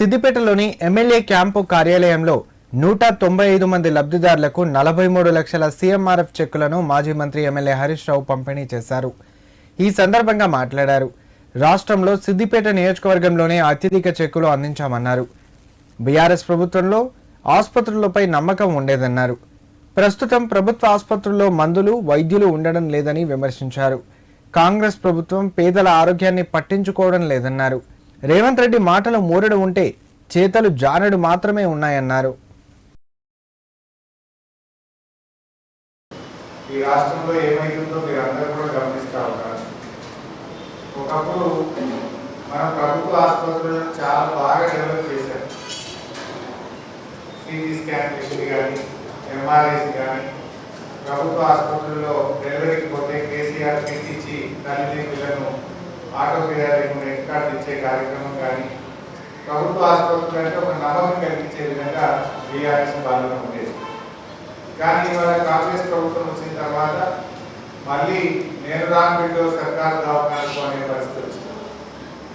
సిద్దిపేటలోని MLA camp కార్యాలయంలో నూట తొంభై ఐదు మంది లబ్ధిదారులకు నలభై మూడు లక్షల సీఎంఆర్ఎఫ్ చెక్కులను మాజీ మంత్రి ఎమ్మెల్యే హరీష్ రావు పంపిణీ చేశారు. ఈ సందర్భంగా మాట్లాడారు. రాష్ట్రంలో సిద్దిపేట నియోజకవర్గంలోనే అత్యధిక చెక్కులు అందించామన్నారు. బీఆర్ఎస్ ప్రభుత్వంలో ఆసుపత్రులపై నమ్మకం ఉండేదన్నారు. ప్రస్తుతం ప్రభుత్వ ఆసుపత్రుల్లో మందులు వైద్యులు ఉండడం లేదని విమర్శించారు. కాంగ్రెస్ ప్రభుత్వం పేదల ఆరోగ్యాన్ని పట్టించుకోవడం లేదన్నారు. రేవంత్ రెడ్డి మాటలు మూరడు ఉంటే చేతలు జానడు మాత్రమే ఉన్నాయన్నారు. ఈ రాష్ట్రంలో ఏమైతుందో మీరు అందరూ కూడా గమనిస్తూ ఉన్నారు ఒకప్పుడు మన ప్రభుత్వ ఆసుపత్రులను చాలా బాగా డెవలప్ చేశారు సిటీ స్కాన్ మిషన్ కానీ ఎంఆర్ఐస్ కానీ ప్రభుత్వ ఆసుపత్రుల్లో డెలివరీకి పోతే కేసీఆర్ కిట్ ఇచ్చి తల్లిని పిల్లను ఆటో లేకుండా ఎక్కడ ఇచ్చే కార్యక్రమం కానీ ప్రభుత్వ ఆసుపత్రులు అంటే ఒక నమ్మకం కలిగించే విధంగా బీఆర్ఎస్ పాలన ఉండేది. కానీ ఇవాళ కాంగ్రెస్ ప్రభుత్వం వచ్చిన తర్వాత మళ్ళీ నేను రాంబిడ్డో సర్కార్ దవాఖానకు అనే పరిస్థితి వచ్చింది.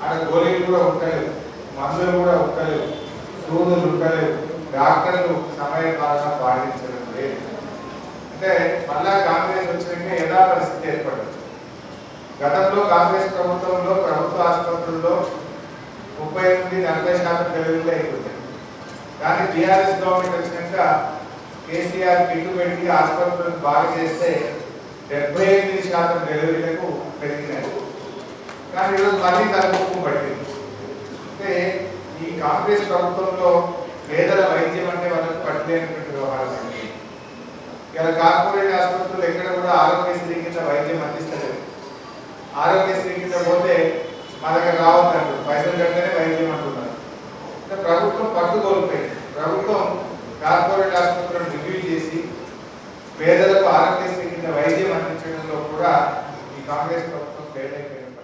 అక్కడ గోళీలు కూడా ఉండలేవు మందులు కూడా ఉండలేవు సూదులు ఉండలేవు డాక్టర్లు సమయ పాలన పాటించడం లేదు. అంటే మళ్ళా కాంగ్రెస్ వచ్చినాక యథా పరిస్థితి ఏర్పడింది. గతంలో కాంగ్రెస్ ప్రభుత్వంలో ప్రభుత్వ ఆసుపత్రుల్లో ముప్పై ఎనిమిది నలభై శాతం డెలివరీలు అయిపోతాయి కానీ టీఆర్ఎస్ గవర్నమెంట్ వచ్చినాక కేసీఆర్ కిట్టు పెట్టి ఆసుపత్రులను బాగా చేస్తే డెబ్బై ఎనిమిది శాతం డెలివరీలకు పెరిగినాయి కానీ ఈరోజు మళ్ళీ తగ్గుముఖం పట్టింది. అంటే ఈ కాంగ్రెస్ ప్రభుత్వంలో పేదల వైద్యం అంటే వాళ్ళకి పట్టలేనటువంటి వ్యవహారం. అండి ఇలా కార్పొరేట్ ఆసుపత్రులు ఎక్కడ కూడా ఆరోగ్యశ్రీ కింద వైద్యం అందిస్తారు ఆరోగ్యశ్రీ కింద పోతే మా దగ్గర రావద్దంటారు పైసలు కడితేనే వైద్యం అంటున్నారు. అంటే ప్రభుత్వం పట్టు కోల్పోయింది. ప్రభుత్వం కార్పొరేట్ ఆసుపత్రులను రివ్యూ చేసి పేదలకు ఆరోగ్యశ్రీ కింద వైద్యం అందించడంలో కూడా ఈ కాంగ్రెస్ ప్రభుత్వం ఫెయిల్ అయిపోయింది.